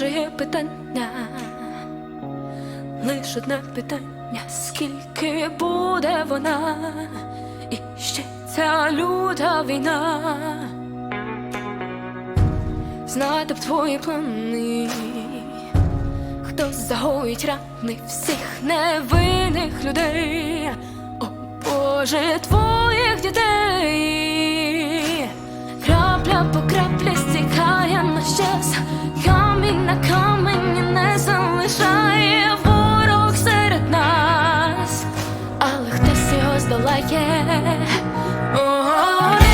Боже, є питання, лиш одне питання, скільки буде вона, і ще ця люта війна. Знати б твої плани, хто загоїть рани всіх невинних людей, о Боже, твоїх дітей, like yeah. Oh.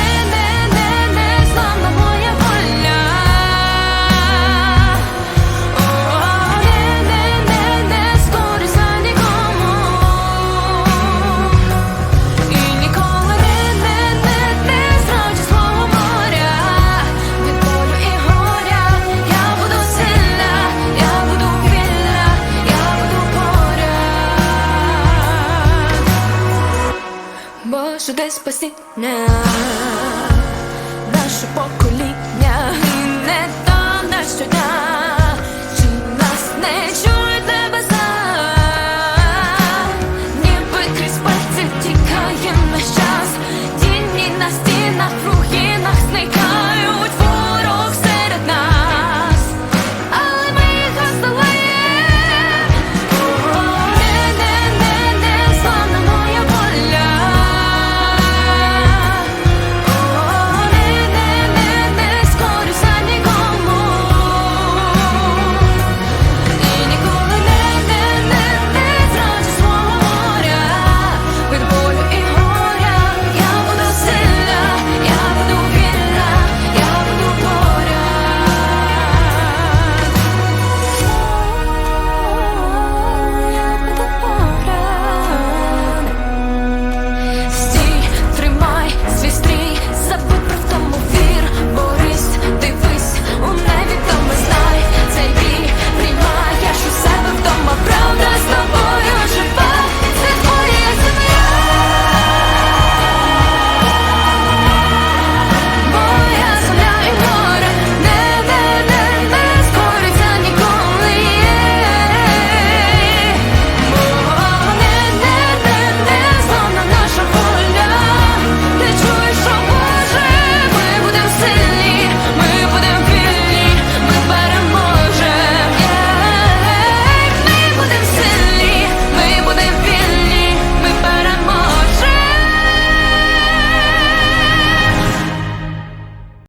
може десь спасіння наше покоління не то на щодня, чи нас не чує.